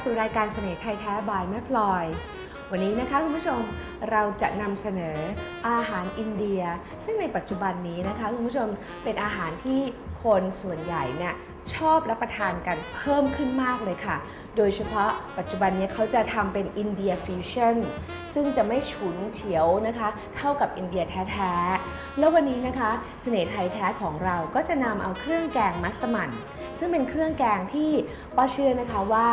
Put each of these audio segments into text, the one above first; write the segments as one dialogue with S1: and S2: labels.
S1: อต้อนรับสู่รายการเสน่ห์ไทยแท้บายแม่พลอย วันนี้นะคะคุณผู้ชมเราจะนำเสนออาหารอินเดีย ซึ่งในปัจจุบันนี้นะคะคุณผู้ชมเป็นอาหารที่คนส่วนใหญ่เนี่ย ชอบรับประทานกันเพิ่มขึ้นมากเลยค่ะ โดยเฉพาะปัจจุบันนี้เขาจะทำเป็นอินเดียฟิวชั่นซึ่งจะไม่ฉุนเฉียวนะคะ เท่ากับอินเดียแท้ๆ แล้ววันนี้นะคะเสน่ห์ไทยแท้ของเราก็จะนำเอาเครื่องแกงมัสมั่น ซึ่งเป็นเครื่องแกงที่ป้าเชื่อนะคะว่า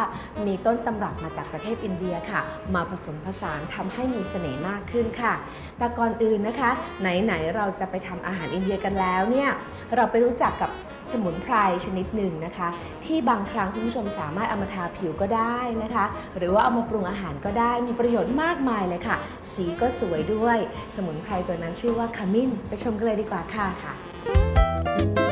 S1: มีต้นตำรับมาจากประเทศอินเดียค่ะ มาผสมผสานทำให้มีเสน่ห์มากขึ้นค่ะ แต่ก่อนอื่นนะคะ ไหนๆเราจะไปทำอาหารอินเดียกันแล้วเนี่ยเราไปรู้จักกับ สมุนไพรชนิดหนึ่งนะคะ ที่บางครั้งคุณผู้ชมสามารถเอามาทาผิวก็ได้นะคะ หรือว่าเอามาปรุงอาหารก็ได้มีประโยชน์มากมายเลยค่ะ สีก็สวยด้วย สมุนไพรตัวนั้นชื่อว่าขมิ้น ไปชมกันเลยดีกว่าค่ะค่ะ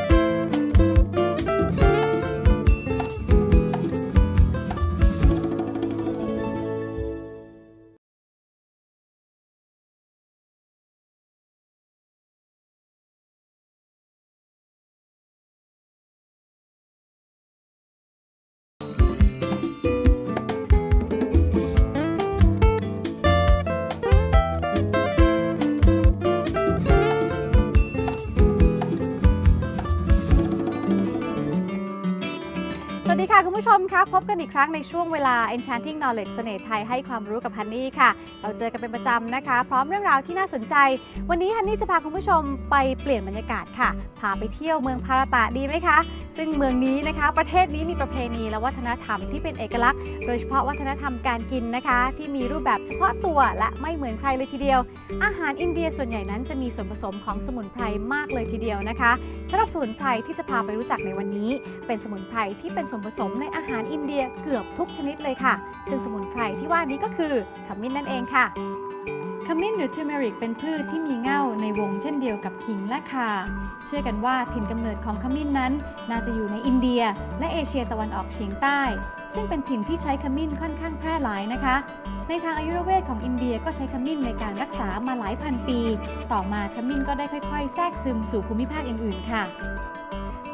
S2: มคะพบกันอีกครั้งในช่วงเวลา Enchanting Knowledge เสน่ห์ไทยให้ความรู้กับฮันนี่ค่ะ เราเจอกันเป็นประจำนะคะ พร้อมเรื่องราวที่น่าสนใจ วันนี้ฮันนี่จะพาคุณผู้ชมไปเปลี่ยนบรรยากาศค่ะ พาไปเที่ยวเมืองพาราตะดีไหมคะ ซึ่งเมืองนี้นะคะ ประเทศนี้มีประเพณีและวัฒนธรรมที่เป็นเอกลักษณ์ โดยเฉพาะวัฒนธรรมการกินนะคะ ที่มีรูปแบบเฉพาะตัวและไม่เหมือนใครเลยทีเดียว อาหารอินเดียส่วนใหญ่นั้นจะมีส่วนผสมของสมุนไพรมากเลยทีเดียวนะคะำหรับสมุนไพรที่จะพาไปรู้จักในวันนี้ เป็นสมุนไพรที่เป็นส่วนผสมในอาหารอินเดียเกือบทุกชนิดเลยค่ะ ซึ่งสมุนไพรที่ว่านี้ก็คือขมิ้นนั่นเองค่ะ ขมิ้นหรือเทอร์เมริกเป็นพืชที่มีเง่าในวงเช่นเดียวกับขิงและข่า เชื่อกันว่าถิ่นกำเนิดของขมิ้นนั้น น่าจะอยู่ในอินเดีย และเอเชียตะวันออกเฉียงใต้ ซึ่งเป็นถิ่นที่ใช้ขมิ้นค่อนข้างแพร่หลายนะคะ ในทางอายุรเวทของอินเดียก็ใช้ขมิ้นในการรักษามาหลายพันปี ต่อมาขมิ้นก็ได้ค่อยๆ แทรกซึมสู่ภูมิภาคอื่นๆค่ะ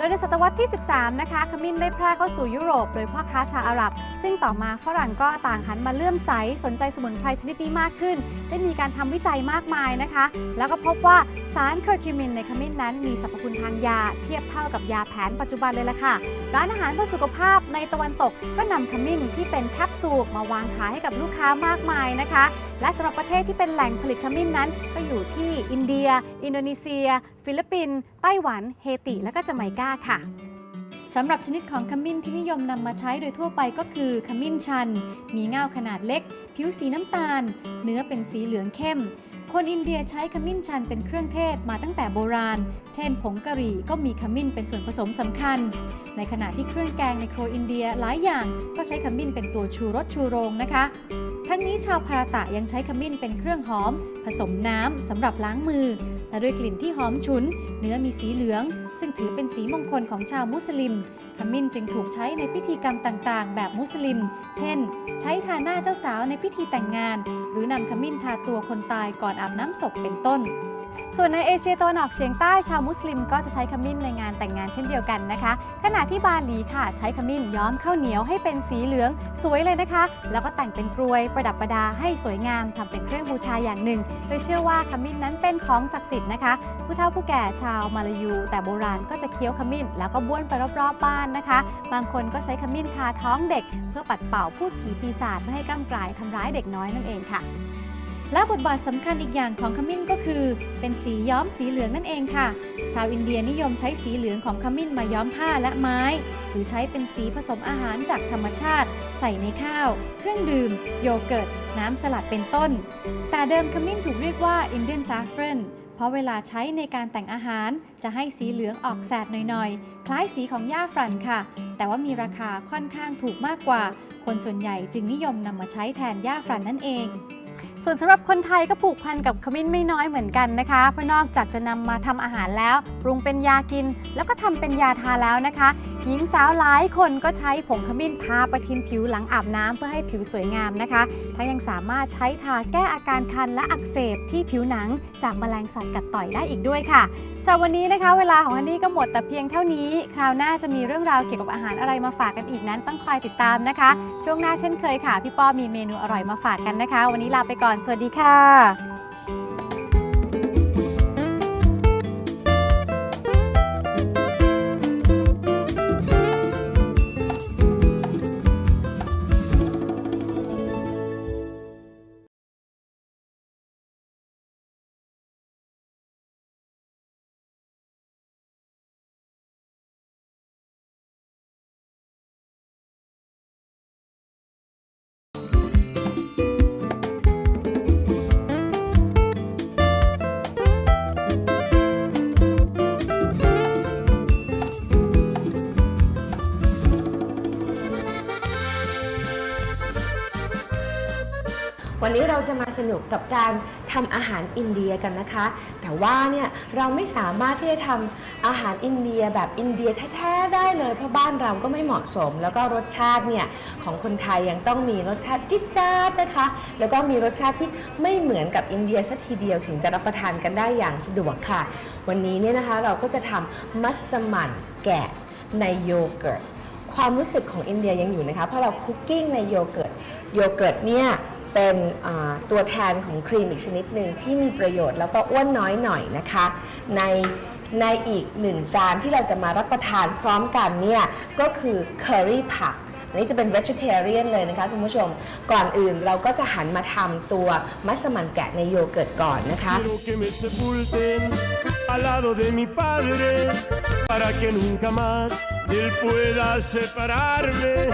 S2: ดยในศตวรรษที่ 13 นะคะขมิ้นได้แพร่เข้าสู่ยุโรป โดยพ่อค้าชาวอาหรับ ซึ่งต่อมาฝรั่งก็ต่างหันมาเลื่อมใส สนใจสมุนไพรชนิดนี้มากขึ้น ได้มีการทำวิจัยมากมายนะคะ แล้วก็พบว่าสารเคอร์คิมินในขมิ้นนั้นมีสรรพคุณทางยา เทียบเท่ากับยาแผนปัจจุบันเลยล่ะค่ะ ร้านอาหารเพื่อสุขภาพในตะวันตกก็นำขมิ้นที่เป็นแคปซูลมาวางขายให้กับลูกค้ามากมายนะคะ และสำหรับประเทศที่เป็นแหล่งผลิตขมิ้นนั้น ก็อยู่ที่อินเดีย อินโดนีเซีย ฟิลิปปินส์ไต้หวัน เฮติ และก็จาไมกาค่ะสำหรับชนิดของขมิ้นที่นิยมนำมาใช้โดยทั่วไปก็คือขมิ้นชัน มีเงาขนาดเล็ก ผิวสีน้ำตาล เนื้อเป็นสีเหลืองเข้ม คนอินเดียใช้ขมิ้นชันเป็นเครื่องเทศมาตั้งแต่โบราณ เช่น ผงกะหรี่ก็มีขมิ้นเป็นส่วนผสมสำคัญ ในขณะที่เครื่องแกงในครัวอินเดียหลายอย่างก็ใช้ขมิ้นเป็นตัวชูรสชูโรงนะคะ ทั้งนี้ชาวพาราตะยังใช้ขมิ้นเป็นเครื่องหอม ผสมน้ำสำหรับล้างมือ และด้วยกลิ่นที่หอมฉุน เนื้อมีสีเหลือง ซึ่งถือเป็นสีมงคลของชาวมุสลิมขมิ้นจึงถูกใช้ในพิธีกรรมต่างๆ แบบมุสลิม เช่น ใช้ทาหน้าเจ้าสาวในพิธีแต่งงาน หรือนำขมิ้นทาตัวคนตายก่อนอาบน้ำศพเป็นต้น ส่วนในเอเชียตะวันออกเฉียงใต้ชาวมุสลิมก็จะใช้ขมิ้นในงานแต่งงานเช่นเดียวกันนะคะ ขณะที่บาหลีค่ะ ใช้ขมิ้นย้อมข้าวเหนียวให้เป็นสีเหลืองสวยเลยนะคะ แล้วก็แต่งเป็นกรวยประดับประดาให้สวยงามทำเป็นเครื่องบูชาอย่างหนึ่ง โดยเชื่อว่าขมิ้นนั้นเป็นของศักดิ์สิทธิ์นะคะ ผู้เฒ่าผู้แก่ชาวมาลายู แต่โบราณก็จะเคี้ยวขมิ้นแล้วก็บ้วนไปรอบๆบ้านนะคะ บางคนก็ใช้ขมิ้นทาท้องเด็ก เพื่อปัดเป่าพูดผีปีศาจไม่ให้กล้ำกลายทำร้ายเด็กน้อยนั่นเองค่ะ และบทบาทสำคัญอีกอย่างของขมิ้นก็คือ เป็นสีย้อมสีเหลืองนั่นเองค่ะ ชาวอินเดียนิยมใช้สีเหลืองของขมิ้นมาย้อมผ้าและไม้ หรือใช้เป็นสีผสมอาหารจากธรรมชาติ ใส่ในข้าว เครื่องดื่ม โยเกิร์ต น้ำสลัดเป็นต้น แต่เดิมขมิ้นถูกเรียกว่า Indian saffron ราะเวลาใช้ในการแต่งอาหารจะให้สีเหลืองออกแสดหน่อยๆ คล้ายสีของหญ้าฝรั่นค่ะ แต่ว่ามีราคาค่อนข้างถูกมากกว่า คนส่วนใหญ่จึงนิยมนำมาใช้แทนหญ้าฝรั่นนั่นเอง ส่วนสำหรับคนไทยก็ผูกพันกับขมิ้นไม่น้อยเหมือนกันนะคะ เพราะนอกจากจะนำมาทำอาหารแล้ว ปรุงเป็นยากิน แล้วก็ทำเป็นยาทาแล้วนะคะ หญิงสาวหลายคนก็ใช้ผงขมิ้นทาประทินผิวหลังอาบน้ำเพื่อให้ผิวสวยงามนะคะทั้งยังสามารถใช้ทาแก้อาการคันและอักเสบที่ผิวหนังจากแมลงสัตว์กัดต่อยได้อีกด้วยค่ะสำหรับวันนี้นะคะ เวลาของฮันนี่ก็หมดแต่เพียงเท่านี้ คราวหน้าจะมีเรื่องราวเกี่ยวกับอาหารอะไรมาฝากกันอีกนั้นต้องคอยติดตามนะคะ ช่วงหน้าเช่นเคยค่ะพี่ป้อมีเมนูอร่อยมาฝากกันนะคะ วันนี้ลาไปก่อนสวัสดีค่ะ
S1: จะมาสนุกกับการทำอาหารอินเดียกันนะคะ แต่ว่าเนี่ยเราไม่สามารถที่จะทำอาหารอินเดียแบบอินเดียแท้ๆได้เลย เพราะบ้านเราก็ไม่เหมาะสม แล้วก็รสชาติเนี่ยของคนไทยยังต้องมีรสชาติจิ๊ดจ๊าดนะคะ แล้วก็มีรสชาติที่ไม่เหมือนกับอินเดียสัทีเดียวถึงจะรับประทานกันได้อย่างสะดวกค่ะ วันนี้เนี่ยนะคะเราก็จะทำมัสมั่นแกะในโยเกิร์ตความรู้สึกของอินเดียยังอยู่นะคะ เพราะเราคุกกิ้งในโยเกิร์ต โยเกิร์ตเนี่ย เป็นตัวแทนของครีมอีกชนิดหนึ่งที่มีประโยชน์แล้วก็อ้วนน้อยหน่อยนะคะ ในในอีกหนึ่งจานที่เราจะมารับประทานพร้อมกันเนี่ยก็คือเคอรี่ผักอันนี้จะเป็น vegetarian เลยนะคะคุณผู้ชม ก่อนอื่นเราก็จะหันมาทำตัวมัสมั่นแกะในโยเกิร์ตก่อนนะคะ
S3: Al lado de mi padre para que nunca más él pueda separarme.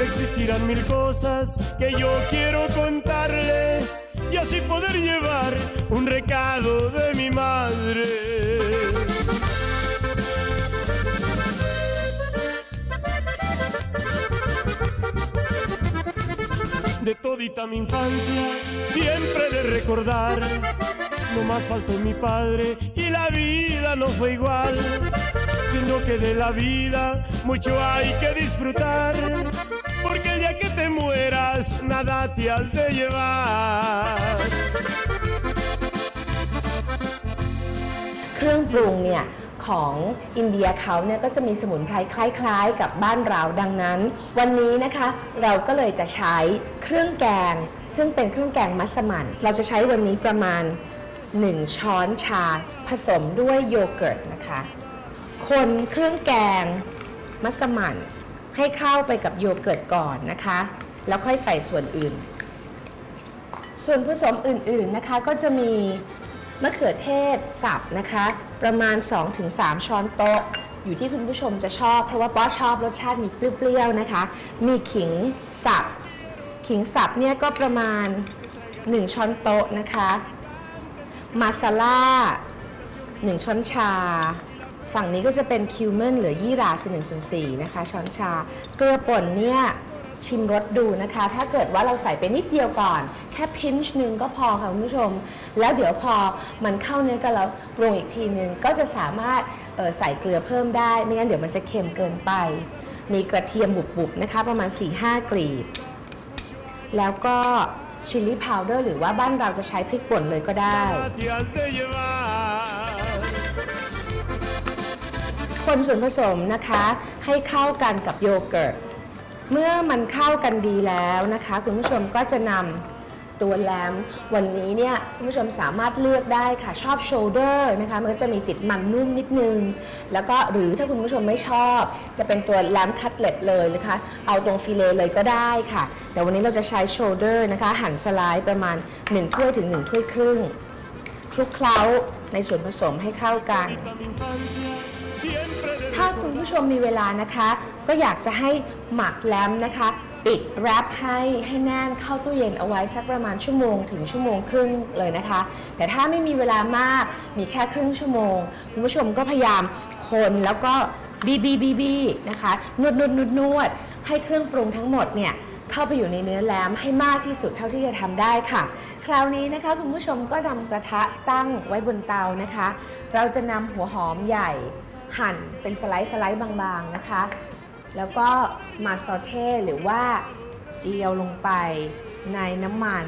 S3: Existirán mil cosas que yo quiero contarle y así poder llevar un recado de mi madre. de todita mi infancia, siempre de recordar. No más faltó mi padre y la vida no fue igual. Siendo que de la vida mucho hay que disfrutar. Porque el día que te mueras, nada te has de llevar.
S1: เครื่องปรุงเนี่ย ของอินเดียเขาเนี่ยก็จะมีสมุนไพรคล้ายๆ กับบ้านเราดังนั้น วันนี้นะคะเราก็เลยจะใช้เครื่องแกง ซึ่งเป็นเครื่องแกงมัสมั่นเราจะใช้วันนี้ประมาณ 1 ช้อนชาผสมด้วยโยเกิร์ตนะคะ คนเครื่องแกงมัสมั่นให้เข้าไปกับโยเกิร์ตก่อนนะคะ แล้วค่อยใส่ส่วนอื่น ส่วนผสมอื่นๆนะคะก็จะมีมะเขือเทศสับนะคะ ประมาณ 2-3 ช้อนโต๊ะ อยู่ที่คุณผู้ชมจะชอบ เพราะว่าป๊อชอบรสชาติมีเปรี้ยวๆนะคะ มีขิงสับขิงสับเนี่ยก็ประมาณ 1 ช้อนโต๊ะนะคะ มาซาล่า1ช้อนชา ฝั่งนี้ก็จะเป็นคิวเมนหรือยี่หราสหนึ่งส่วนสี่นะคะ ช้อนชา เกลือป่นเนี่ยชิมรสดูนะคะ ถ้าเกิดว่าเราใส่ไปนิดเดียวก่อน แค่พินช์หนึ่งก็พอค่ะคุณผู้ชม แล้วเดี๋ยวพอมันเข้าเนื้อกันแล้วปรุงอีกทีนึง ก็จะสามารถใส่เกลือเพิ่มได้ ไม่งั้นเดี๋ยวมันจะเค็มเกินไป มีกระเทียมบุบๆนะคะ ประมาณ 4-5 กลีบ แล้วก็ ชิลลี่พาวเดอร์หรือว่าบ้านเราจะใช้พริกป่นเลยก็ได้ คนส่วนผสมนะคะให้เข้ากันกับโยเกิร์ต เมื่อมันเข้ากันดีแล้วนะคะ คุณผู้ชมก็จะนำ ตัวแลมวันนี้เนี่ยคุณผู้ชมสามารถเลือกได้ค่ะชอบโชเดอร์นะคะมันก็จะมีติดมันนุ่มนิดนึง แล้วก็หรือถ้าคุณผู้ชมไม่ชอบ จะเป็นตัวแลมคัตเล็ตเลยนะคะ เอาตรงฟิเลเลยก็ได้ค่ะ แต่วันนี้เราจะใช้โชเดอร์นะคะ หั่นสไลด์ประมาณ1ถ้วยถึง1ถ้วยครึ่งคลุกเคล้าในส่วนผสมให้เข้ากัน ถ้าคุณผู้ชมมีเวลานะคะ ก็อยากจะให้หมักแลมนะคะ ปิดแรปให้ให้แน่นเข้าตู้เย็นเอาไว้สักประมาณชั่วโมงถึงชั่วโมงครึ่งเลยนะคะ แต่ถ้าไม่มีเวลามากมีแค่ครึ่งชั่วโมง คุณผู้ชมก็พยายามคนแล้วก็บีบีบีบีนะคะนวดนวดนวดนวดให้เครื่องปรุงทั้งหมดเนี่ยเข้าไปอยู่ในเนื้อแลมให้มากที่สุดเท่าที่จะทำได้ค่ะ คราวนี้นะคะคุณผู้ชมก็นำกระทะตั้งไว้บนเตานะคะ เราจะนำหัวหอมใหญ่หั่นเป็นสไลด์สไลด์บางๆนะคะ แล้วก็มาซอเทหรือว่าเจียวลงไปในน้ำมัน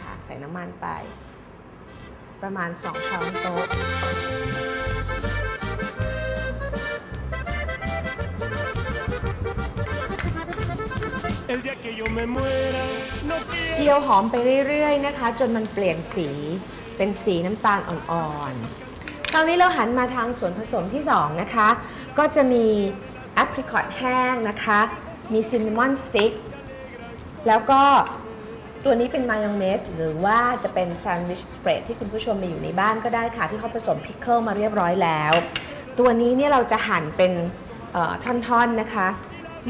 S1: ค่ะใส่น้ำมันไป ประมาณ 2 ช้อนโต๊ะเจียวหอมไปเรื่อยๆนะคะ จนมันเปลี่ยนสีเป็นสีน้ำตาลอ่อนๆคราวนี้เราหันมาทางส่วนผสมที่ 2 นะคะ ก็จะมี แอปริคอตแห้งนะคะ มีซินนามอนสติ๊กแล้วก็ตัวนี้เป็นมายองเนสหรือว่าจะเป็นแซนด์วิชสเปรดที่คุณผู้ชมมีอยู่ในบ้านก็ได้ค่ะ ที่เขาผสมพิคเกิลมาเรียบร้อยแล้ว ตัวนี้เนี่ยเราจะหั่นเป็นท่อนๆนะคะ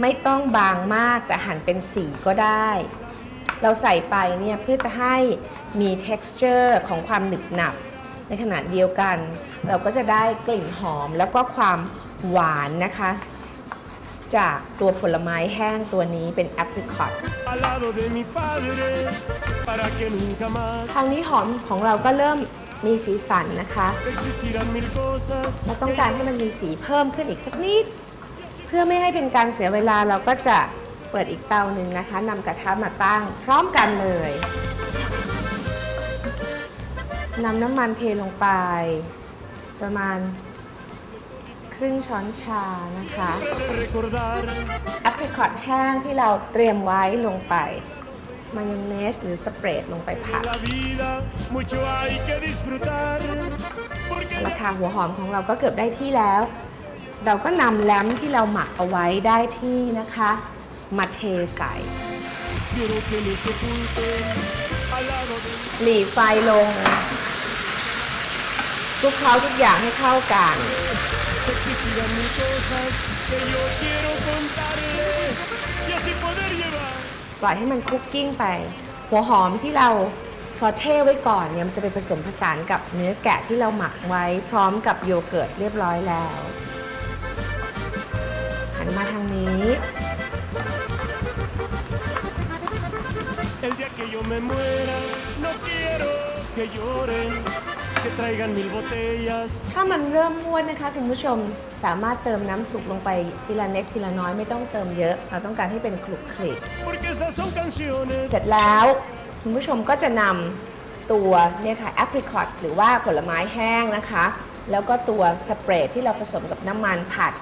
S1: ไม่ต้องบางมากแต่หั่นเป็นสีก็ได้ เราใส่ไปเนี่ยเพื่อจะให้มี texture ของความหนึบหนับ ในขณะเดียวกัน เราก็จะได้กลิ่นหอมแล้วก็ความหวานนะคะ จากตัวผลไม้แห้งตัวนี้เป็น apricot
S3: al lado de mi padre para que nunca más
S1: คราวนี้หอมของเราก็เริ่มมีสีสันนะคะ
S3: existirán mil cosas
S1: เราต้องการให้มันมีสีเพิ่มขึ้นอีกสักนิด เพื่อไม่ให้เป็นการเสียเวลาเราก็จะเปิดอีกเตาหนึ่งนะคะนำกระทะมาตั้งพร้อมกันเลยนำน้ำมันเทลงไป ประมาณ ครึ่งช้อนชานะคะ
S3: de recordar
S1: แอปริคอตแห้งที่เราเตรียมไว้ลงไป มายองเนสหรือสเปรดลงไปผัดราคาหัวหอมของเราก็เกือบได้ที่แล้ว เราก็นำแลมที่เราหมักเอาไว้ได้ที่นะคะ มาเทใส่หลีไฟลงคลุกเคล้าทุกอย่างให้เข้ากัน
S3: existirán mil cosas que yo quiero contarle y así poder llevar
S1: ปล่อยให้มันคุกกิ้งไป หัวหอมที่เราซอเท่ไว้ก่อนเนี่ยมันจะไปผสมผสานกับเนื้อแกะที่เราหมักไว้ พร้อมกับโยเกิร์ตเรียบร้อยแล้ว หันมาทางนี้
S3: El día que yo me muera, no quiero que lloren, que traigan mil botellas.
S1: ถ้ามันเริ่มม้วนนะคะคุณผู้ชมสามารถเติมน้ำสุกลงไปทีละเน็กทีละน้อยไม่ต้องเติมเยอะ เราต้องการให้เป็นคลุกคลิก
S3: Porque esas son canciones
S1: เสร็จแล้วคุณผู้ชมก็จะนำตัวเนี่ยค่ะแอปริคอตหรือว่าผลไม้แห้งนะคะ แล้วก็ตัวสเปรดที่เราผสมกับน้ำมันผัด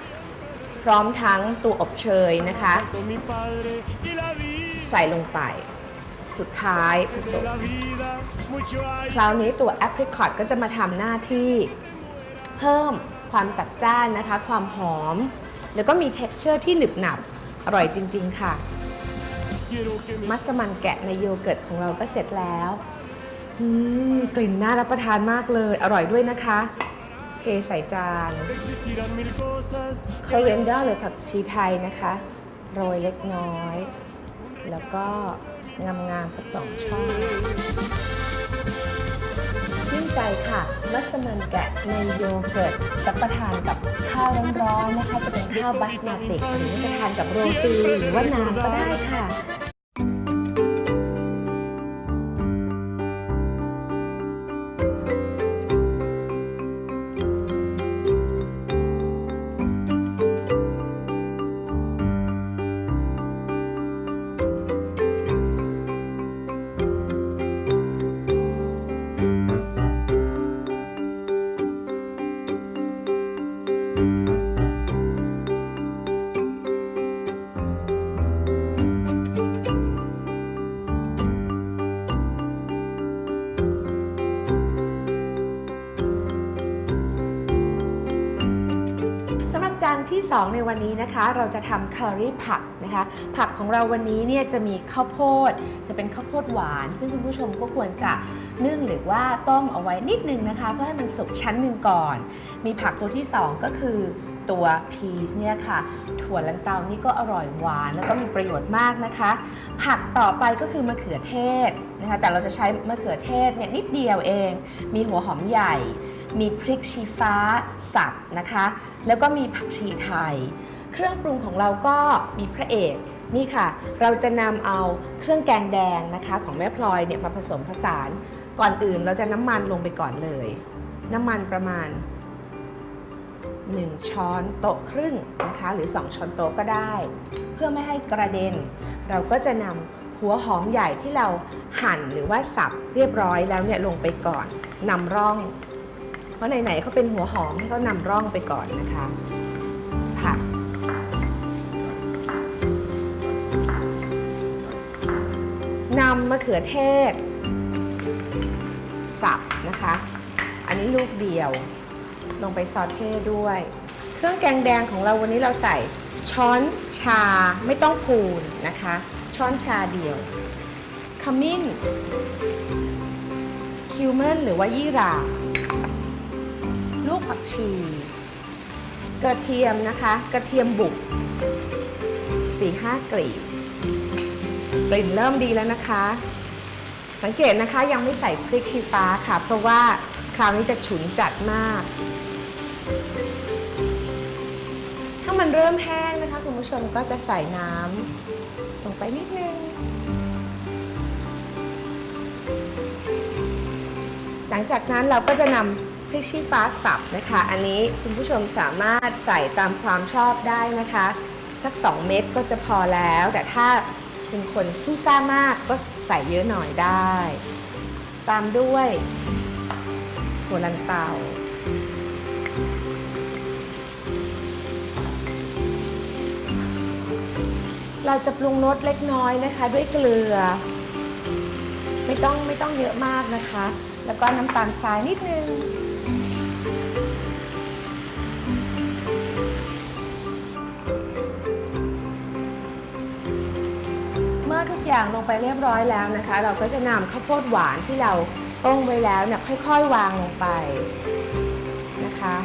S1: พร้อมทั้งตัวอบเชยนะคะ
S3: con mi padre y la vida,
S1: ใส่ลงไป สุดท้ายผสม
S3: la vida, mucho hay.
S1: คราวนี้ตัวแอปริคอตก็จะมาทำหน้าที่เพิ่มความจัดจ้านนะคะ ความหอม แล้วก็มี t e x t อร์ที่หนึบหนับ อร่อยจริง ๆ ค่ะ
S3: Quiero que me
S1: มัสมั่นแกะในโยเกิร์ตของเราก็เสร็จแล้วอืมกลิ่นน่ารับประทานมากเลย อร่อยด้วยนะคะ เทใส่จาน
S3: existirán mil cosas
S1: คอเรียนเดอร์หรือผักชีไทยนะคะ โรยเล็กน้อย แล้วก็ งามๆสักสองช่อชื่นใจค่ะมัสมันแกะในโยเกิร์ตรับประทานกับข้าวร้อนๆนะคะ จะเป็นข้าวบัสมาติกหรือจะทานกับโรตีหรือว่าน้ำก็ได้ค่ะ 2 ในวันนี้นะคะ เราจะทำเคอรี่ผักนะคะ ผักของเราวันนี้เนี่ยจะมีข้าวโพด จะเป็นข้าวโพดหวาน ซึ่งคุณผู้ชมก็ควรจะนึ่งหรือว่าต้มเอาไว้นิดนึงนะคะ เพื่อให้มันสุกชั้นหนึ่งก่อน มีผักตัวที่ 2 ก็คือตัวพีชเนี่ยค่ะ ถั่วลันเตานี่ก็อร่อยหวาน แล้วก็มีประโยชน์มากนะคะ ผักต่อไปก็คือมะเขือเทศนะคะ แต่เราจะใช้มะเขือเทศเนี่ยนิดเดียวเอง มีหัวหอมใหญ่ มีพริกชี้ฟ้าสับนะคะ แล้วก็มีผักชีไทย เครื่องปรุงของเราก็มีพระเอกนี่ค่ะ เราจะนำเอาเครื่องแกงแดงนะคะ ของแม่พลอยเนี่ยมาผสมผสาน ก่อนอื่นเราจะน้ำมันลงไปก่อนเลย น้ำมันประมาณ 1 ช้อนโต๊ะครึ่งนะคะ หรือ 2 ช้อนโต๊ะก็ได้ เพื่อไม่ให้กระเด็น เราก็จะนำหัวหอมใหญ่ที่เราหั่นหรือว่าสับเรียบร้อยแล้วเนี่ยลงไปก่อนนำร่อง เพราะไหนๆเขาเป็นหัวหอมให้เขานำร่องไปก่อนนะคะผักนำมะเขือเทศ สับนะคะ อันนี้ลูกเดียว ลงไปซอเท่ด้วย เครื่องแกงแดงของเราวันนี้เราใส่ช้อนชาไม่ต้องพูนนะคะ ช้อนชาเดียว ขมิ้น คิวเมนหรือว่ายี่หร่า กผักชี กระเทียมนะคะ กระเทียมบุก4-5กลีบกลิ่นเริ่มดีแล้วนะคะ สังเกตนะคะยังไม่ใส่พริกชี้ฟ้าค่ะ เพราะว่าคราวนี้จะฉุนจัดมาก ถ้ามันเริ่มแห้งนะคะคุณผู้ชมก็จะใส่น้ำลงไปนิดนึง หลังจากนั้นเราก็จะนำ พริกชี้ฟ้าสับนะคะ อันนี้คุณผู้ชมสามารถใส่ตามความชอบได้นะคะ สัก 2 เม็ดก็จะพอแล้ว แต่ถ้าเป็นคนสู้ซ่ามากก็ใส่เยอะหน่อยได้ ตามด้วยหัวลันเตาเราจะปรุงรสเล็กน้อยนะคะ ด้วยเกลือ ไม่ต้องไม่ต้องเยอะมากนะคะ แล้วก็น้ำตาลทรายนิดนึง ทุกอย่างลงไปเรียบร้อยแล้วนะคะ เราก็จะนำข้าวโพดหวานที่เราต้มไว้แล้วเนี่ยค่อยๆวางลงไปนะคะ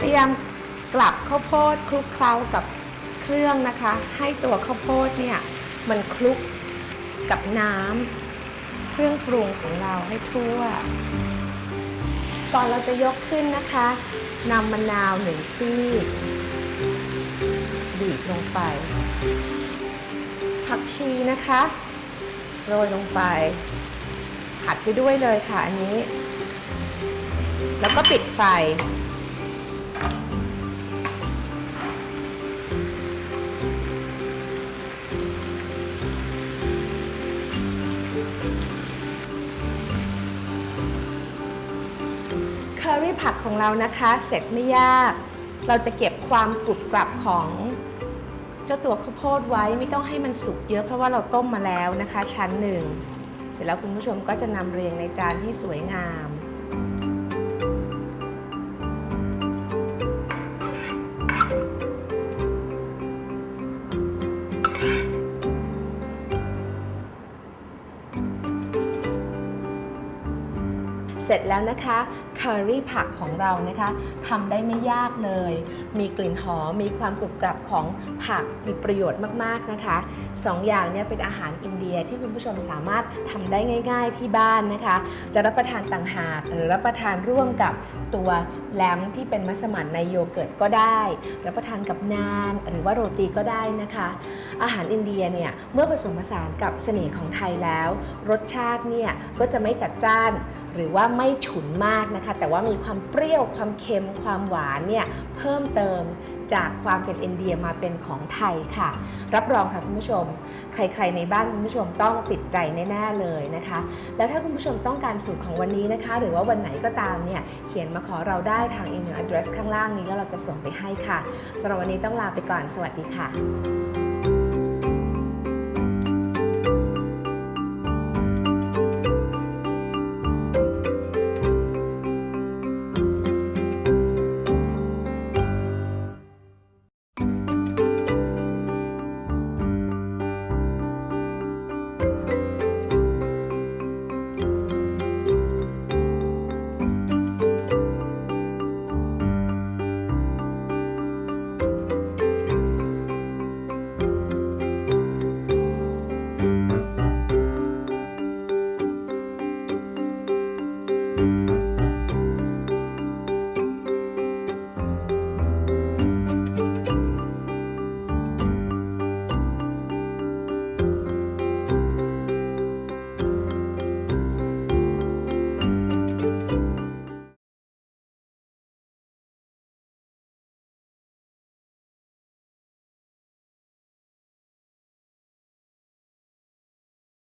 S1: พยายามกลับข้าวโพดคลุกเคล้ากับเครื่องนะคะ ให้ตัวข้าวโพดเนี่ยมันคลุกกับน้ำเครื่องปรุงของเราให้ทั่ว ก่อนเราจะยกขึ้นนะคะนำมะนาวหนึ่งซีก บีบลงไป ผักชีนะคะ โรยลงไป ผัดไปด้วยเลยค่ะอันนี้ แล้วก็ปิดไฟ เคอรี่ผักของเรานะคะ เสร็จไม่ยาก เราจะเก็บความกรุบกรับของ เจ้าตัวข้าวโพดไว้ไม่ต้องให้มันสุกเยอะเพราะว่าเราต้มมาแล้วนะคะ ชั้นหนึ่งเสร็จแล้วคุณผู้ชมก็จะนำเรียงในจานที่สวยงาม เสร็จแล้วนะคะเคอรี่ผักของเรานะคะทำได้ไม่ยากเลย มีกลิ่นหอมมีความกรุบกรับของผักมีประโยชน์มากๆนะคะสองอย่างเนี่ยเป็นอาหารอินเดียที่คุณผู้ชมสามารถทำได้ง่าย ๆที่บ้านนะคะ จะรับประทานต่างหากหรือรับประทานร่วมกับตัวแลมที่เป็นมัสมั่นในโยเกิร์ตก็ได้ รับประทานกับนานหรือว่าโรตีก็ได้นะคะ อาหารอินเดียเนี่ยเมื่อผสมผสานกับเสน่ห์ของไทยแล้ว รสชาติเนี่ยก็จะไม่จัดจ้าน หรือว่าไม่ฉุนมากนะคะ แต่ว่ามีความเปรี้ยวความเค็มความหวานเนี่ยเพิ่มเติม จากความเป็นอินเดียมาเป็นของไทยค่ะ รับรองค่ะคุณผู้ชม ใครๆในบ้านคุณผู้ชมต้องติดใจแน่ๆเลยนะคะ แล้วถ้าคุณผู้ชมต้องการสูตรของวันนี้นะคะ หรือว่าวันไหนก็ตามเนี่ยเขียนมาขอเราได้ทางอีเมล address ข้างล่างนี้แล้วเราจะส่งไปให้ค่ะสำหรับวันนี้ต้องลาไปก่อนสวัสดีค่ะ